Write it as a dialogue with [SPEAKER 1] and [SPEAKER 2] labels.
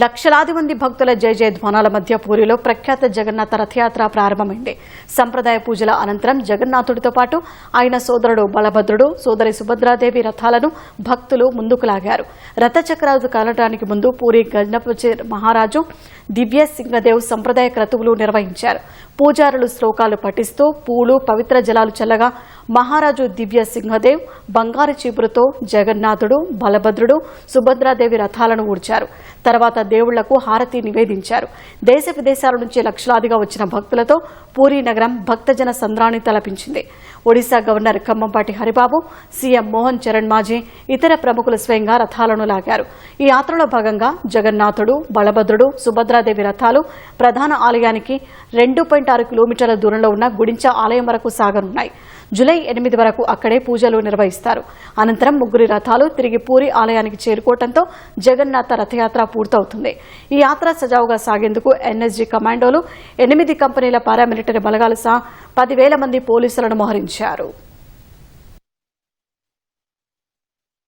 [SPEAKER 1] లక్షలాది మంది భక్తుల జయ జయ ధ్వానాల మధ్య పూరిలో ప్రఖ్యాత జగన్నాథ రథయాత్ర ప్రారంభమైంది. సంప్రదాయ పూజల అనంతరం జగన్నాథుడితో పాటు ఆయన సోదరుడు బలభద్రుడు సోదరి సుభద్రాదేవి రథాలను భక్తులు ముందుకు లాగారు. రథచక్రాలు కలటానికి ముందు పూరి గజనపతి మహారాజు దివ్య సింగదేవ్ సంప్రదాయ క్రతువులు నిర్వహించారు. పూజారులు శ్లోకాలు పఠిస్తూ పూలు పవిత్ర జలాలు చల్లగా మహారాజు దివ్య సింహదేవ్ బంగారు చీపురుతో జగన్నాథుడు బలభద్రుడు సుభద్రాదేవి రథాలను ఊడ్చారు. తర్వాత దేవుళ్ళకు హారతి నివేదించారు. దేశ విదేశాల నుంచి లక్షలాదిగా వచ్చిన భక్తులతో పూరీ నగరం భక్తజన సంద్రాన్ని తలపించింది. ఒడిశా గవర్నర్ కమ్మంపాటి హరిబాబు సీఎం మోహన్ చరణ్ మాజీ ఇతర ప్రముఖులు స్వయంగా రథాలను లాగారు. ఈ యాత్రలో భాగంగా జగన్నాథుడు బలభద్రుడు సుభద్రాదేవి రథాలు ప్రధాన ఆలయానికి రెండు పాయింట్ ఆరు కిలోమీటర్ల దూరంలో ఉన్న గుడించ ఆలయం వరకు సాగనున్నాయి. జులై జూలై ఎనిమిది వరకు అక్కడే పూజలు నిర్వహిస్తారు. అనంతరం ముగ్గురి రథాలు తిరిగి పూరి ఆలయానికి చేరుకోవడంతో జగన్నాథ రథయాత్ర పూర్తవుతుంది. ఈ యాత్ర సజావుగా సాగేందుకు ఎన్ఎస్జీ కమాండోలు ఎనిమిది కంపెనీల పారామిలిటరీ బలగాలు సహా పదివేల మంది పోలీసులను మోహరించారు.